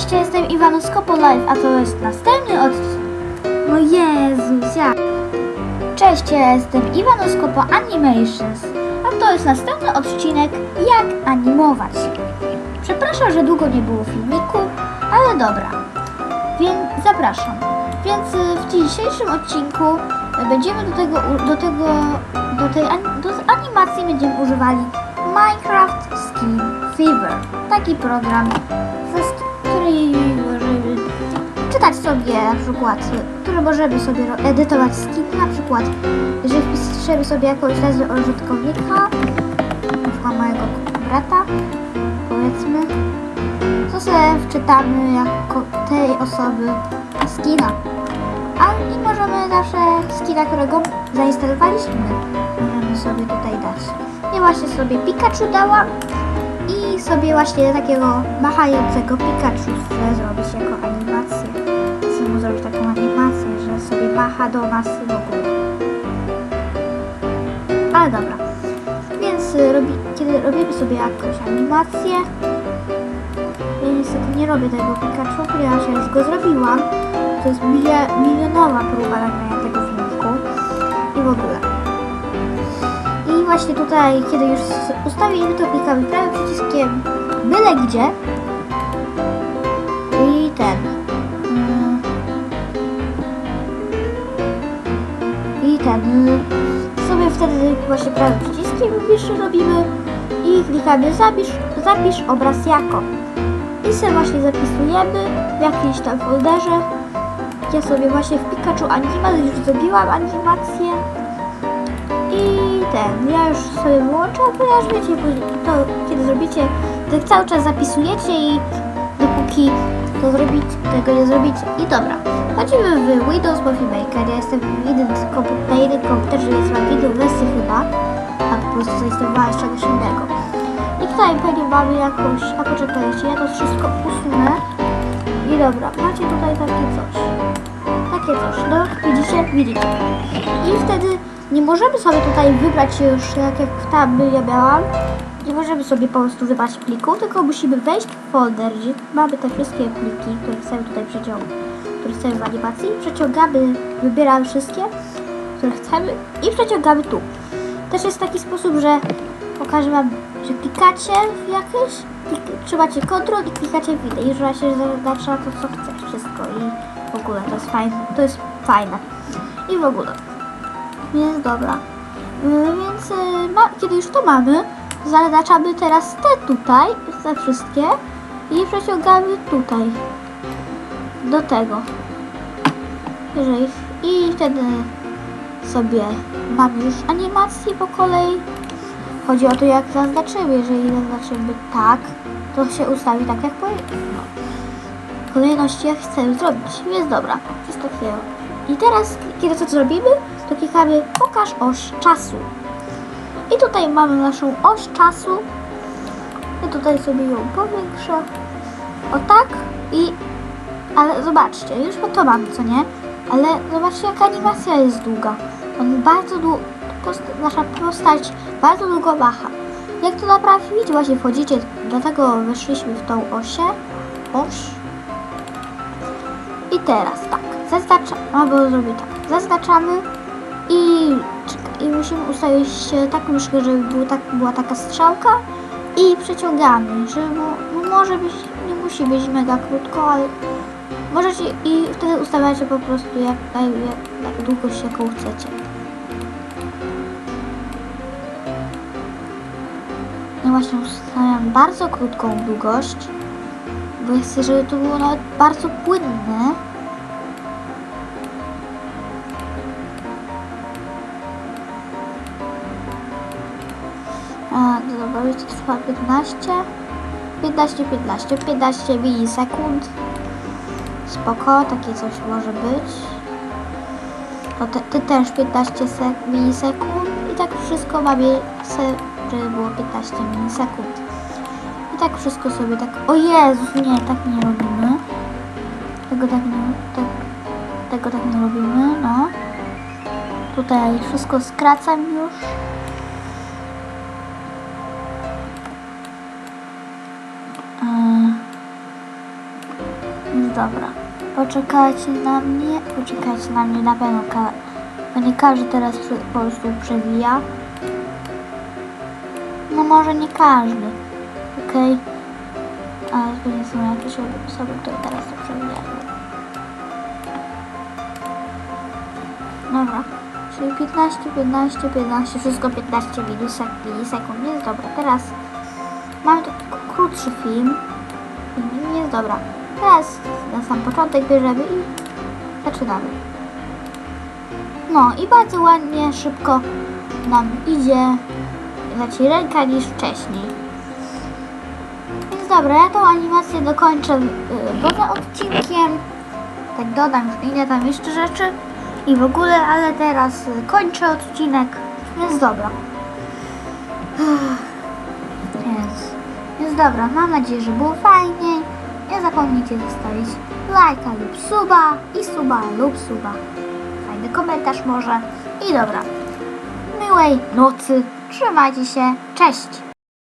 Cześć, jestem Iwanu z Kopo Live, a to jest następny odcinek. No Jezus, ja. Cześć, jestem Iwanu z Kopo Animations, a to jest następny odcinek jak animować. Przepraszam, że długo nie było filmiku, ale dobra. Więc zapraszam. Więc y, w dzisiejszym odcinku będziemy do tego, do tego, do tej do animacji będziemy używali Minecraft Skin Fever. Taki program, ze który możemy czytać sobie na przykład, który możemy sobie edytować skin, na przykład jeżeli wpiszemy sobie jakąś nazwę użytkownika, na przykład mojego brata, powiedzmy, to sobie wczytamy jako tej osoby skina. A i możemy zawsze skina, którego zainstalowaliśmy, możemy sobie tutaj dać. Ja właśnie sobie Pikachu dałam i sobie właśnie takiego machającego Pikachu zrobić jako animację. Chcę mu zrobić taką animację, że sobie macha do nas w ogóle. Ale dobra. Więc y, robi, kiedy robimy sobie jakąś animację, ja niestety nie robię tego Pikachu, ponieważ ja już go zrobiłam. To jest milionowa próba nagrania tego właśnie tutaj, kiedy już ustawimy to klikamy prawym przyciskiem byle gdzie i ten. mm, I ten. Sobie wtedy właśnie prawym przyciskiem jeszcze robimy i klikamy zapisz, zapisz obraz jako. I sobie właśnie zapisujemy w jakimś tam folderze. Ja sobie właśnie w Pikachu Anima już zrobiłam animację. I ten, ja już sobie wyłączę, ponieważ wiecie, to kiedy zrobicie, to cały czas zapisujecie i dopóki to zrobić, tego nie zrobicie. I dobra, chodzimy w Windows Movie Maker. Ja jestem na jeden komputerze, jest na Windows wersję chyba, a po prostu zainstalowałam z czegoś innego. I tutaj pewnie mamy jakąś, a poczekajcie, ja to wszystko usunę. I dobra, macie tutaj takie coś. Takie coś, no widzicie? Widzicie. I wtedy nie możemy sobie tutaj wybrać już, tak jak tam ja miałam, nie możemy sobie po prostu wybrać pliku, tylko musimy wejść w folder, gdzie mamy te wszystkie pliki, które chcemy tutaj przeciągnąć, które chcemy w animacji, przeciągamy, wybieramy wszystkie, które chcemy i przeciągamy tu. Też jest taki sposób, że pokażę Wam, że klikacie w jakieś, klik, trzymacie kontrol i klikacie w inne i że się zaznacza to, co chcesz, wszystko i w ogóle to jest fajne, to jest fajne. I w ogóle. Więc dobra. Yy, Więc yy, ma, kiedy już to mamy, zaznaczamy teraz te tutaj, te wszystkie i przeciągamy tutaj do tego. Jeżeli i wtedy sobie mamy już animację po kolei. Chodzi o to, jak zaznaczymy. Jeżeli zaznaczymy tak, to się ustawi tak, jak powinno. Kolejności, jak chcemy zrobić. Więc dobra, coś takiego. I teraz, kiedy to zrobimy, to klikamy pokaż oś czasu. I tutaj mamy naszą oś czasu. Ja tutaj sobie ją powiększę. O tak. I... Ale zobaczcie, już to mamy, co nie? Ale zobaczcie, jaka animacja jest długa. On bardzo długo... Nasza postać bardzo długo macha. Jak to naprawić? Właśnie wchodzicie, dlatego weszliśmy w tą osię. Oś. I teraz tak, zaznaczamy, albo zrobię tak, zaznaczamy i, i musimy ustawić taką myszkę, żeby był tak, była taka strzałka i przeciągamy, żeby no może być, nie musi być mega krótko, ale możecie i wtedy ustawiacie po prostu jak, jak, jak, jak długość jaką chcecie. Ja właśnie ustawiam bardzo krótką długość, bo chcę, żeby to było nawet bardzo płynne. Trwa 15. 15, 15, 15 milisekund. Spoko, takie coś może być. To te, ty też 15 sek- milisekund i tak wszystko se, żeby było 15 milisekund. I tak wszystko sobie tak. O Jezus, nie, tak nie robimy. Tego tak nie. Tak, tego tak nie robimy, no. Tutaj wszystko skracam już. Dobra. Poczekajcie na mnie. Poczekajcie na mnie na pewno. Ka- bo nie każdy teraz po prostu przewija. No może nie każdy. Okej. Ale pewnie są jakieś osoby, które teraz to przewijają. Dobra. Czyli 15, 15, 15, wszystko 15 milisek, milisekund. Jest dobra. Teraz mamy taki krótszy film. I Jest dobra. Teraz na sam początek bierzemy i zaczynamy. No i bardzo ładnie, szybko nam idzie leci ręka niż wcześniej. Więc dobra, ja tą animację dokończę yy, odcinkiem. Tak dodam inne tam jeszcze rzeczy i w ogóle, ale teraz kończę odcinek, więc dobra. Więc, więc dobra, mam nadzieję, że było fajnie. Zapomnijcie zostawić lajka lub suba i suba lub suba. Fajny komentarz może. I dobra. Miłej nocy. Trzymajcie się. Cześć.